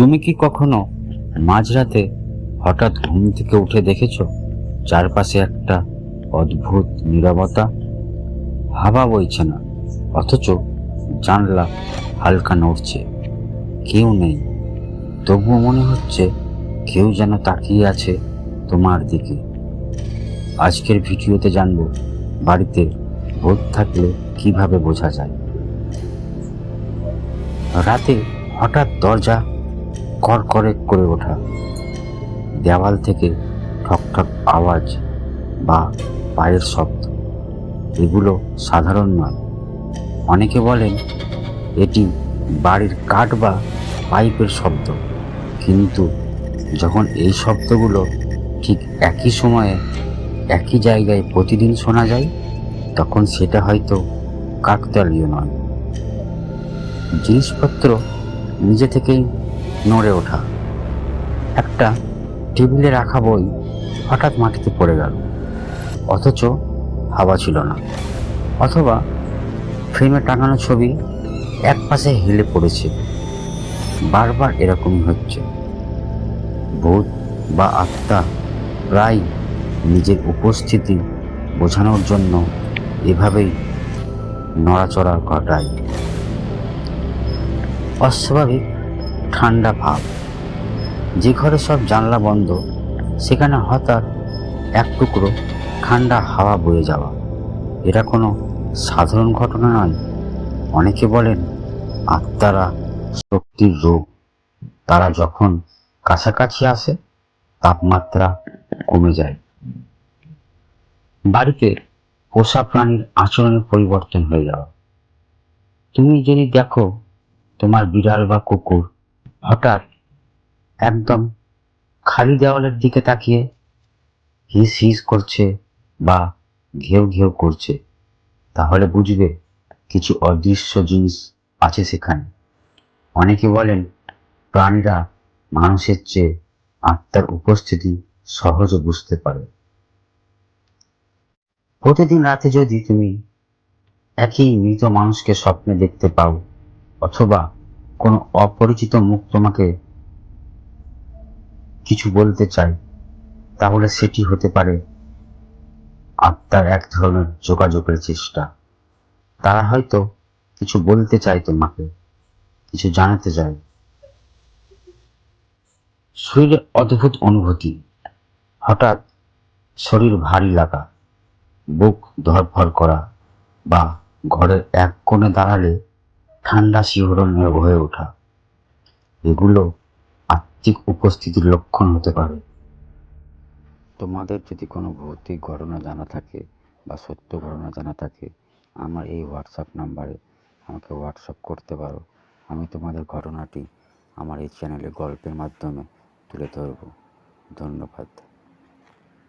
তুমি কি কখনো মাঝরাতে হঠাৎ ঘুম থেকে উঠে দেখেছ চারপাশে একটা অদ্ভুত নীরবতা? হাওয়া বইছে না, অথচ জানলা হালকা নড়ছে, কেউ নেই। তবুও মনে হচ্ছে কেউ যেন তাকিয়ে আছে তোমার দিকে। আজকের ভিডিওতে জানব বাড়িতে ভূত থাকলে কীভাবে বোঝা যায়। রাতে হঠাৎ দরজা করকরে করে ওঠা। দেওয়াল থেকে ঠক ঠক আওয়াজ বা পায়ের শব্দ, এগুলো সাধারণ নয়। অনেকে বলেন, এটি বাড়ির কাঠ বা পাইপের শব্দ। কিন্তু যখন এই শব্দগুলো ঠিক একই সময়ে একই জায়গায় প্রতিদিন শোনা যায়, তখন সেটা হয়তো কাকতালীয় নয়। জিনিসপত্র নিজে থেকেই নড়ে ওঠা। একটা টেবিলে রাখা বই হঠাৎ মাটিতে পড়ে গেল। অথচ হাওয়া ছিল না। অথবা ফ্রেমে টাঙানো ছবি এক পাশে হেলে পড়েছে। বারবার এরকমই হচ্ছে। ভূত বা আত্মা প্রায় নিজের উপস্থিতি বোঝানোর জন্য এভাবেই নড়াচড়া ঘটায় অস্বাভাবিক ঠান্ডা ভাব। যে ঘরে সব জানলা বন্ধ, সেখানে হঠাৎ এক টুকরো ঠান্ডা হাওয়া বয়ে যাওয়া। এটা কোনো সাধারণ ঘটনা নয়। অনেকে বলেন, আত্মারা শক্তির রোগ। তারা যখন কাছাকাছি আসে, তাপমাত্রা কমে যায়। বাড়িতে পোষা প্রাণীর আচরণের পরিবর্তন হয়ে যাওয়া। তুমি যদি দেখো তোমার বিড়াল বা কুকুর একদম খালি দেওয়ালের দিকে তাকিয়ে হিস হিস করছে বা ঘেউ ঘেউ করছে, তাহলে বুঝবে কিছু অদৃশ্য জিনিস আছে সেখানে। অনেকে বলেন প্রাণীরা মানুষের চেয়ে আত্মার উপস্থিতি সহজে বুঝতে পারে। প্রতিদিন রাতে যদি তুমি একই মৃত মানুষকে স্বপ্নে দেখতে পাও, অথবা কোনো অপরিচিত মুখ তোমাকে কিছু বলতে চাই তাহলে সেটি হতে পারে আত্মার এক ধরনের যোগাযোগের চেষ্টা। তারা হয়তো কিছু বলতে চায় তোমাকে, কিছু জানাতে চায়। শরীরে অদ্ভুত অনুভূতি, হঠাৎ শরীর ভারী লাগা, বুক ধরফর করা, বা ঘরের এক কোণে দাঁড়ালে ঠান্ডা শিহরণ হয়ে ওঠা। এগুলো আত্মিক উপস্থিতির লক্ষণ হতে পারে। তোমাদের যদি কোনো ভৌতিক ঘটনা জানা থাকে বা সত্য ঘটনা জানা থাকে, আমার এই হোয়াটসঅ্যাপ নাম্বারে আমাকে হোয়াটসঅ্যাপ করতে পারো। আমি তোমাদের ঘটনাটি আমার এই চ্যানেলে গল্পের মাধ্যমে তুলে ধরব। ধন্যবাদ।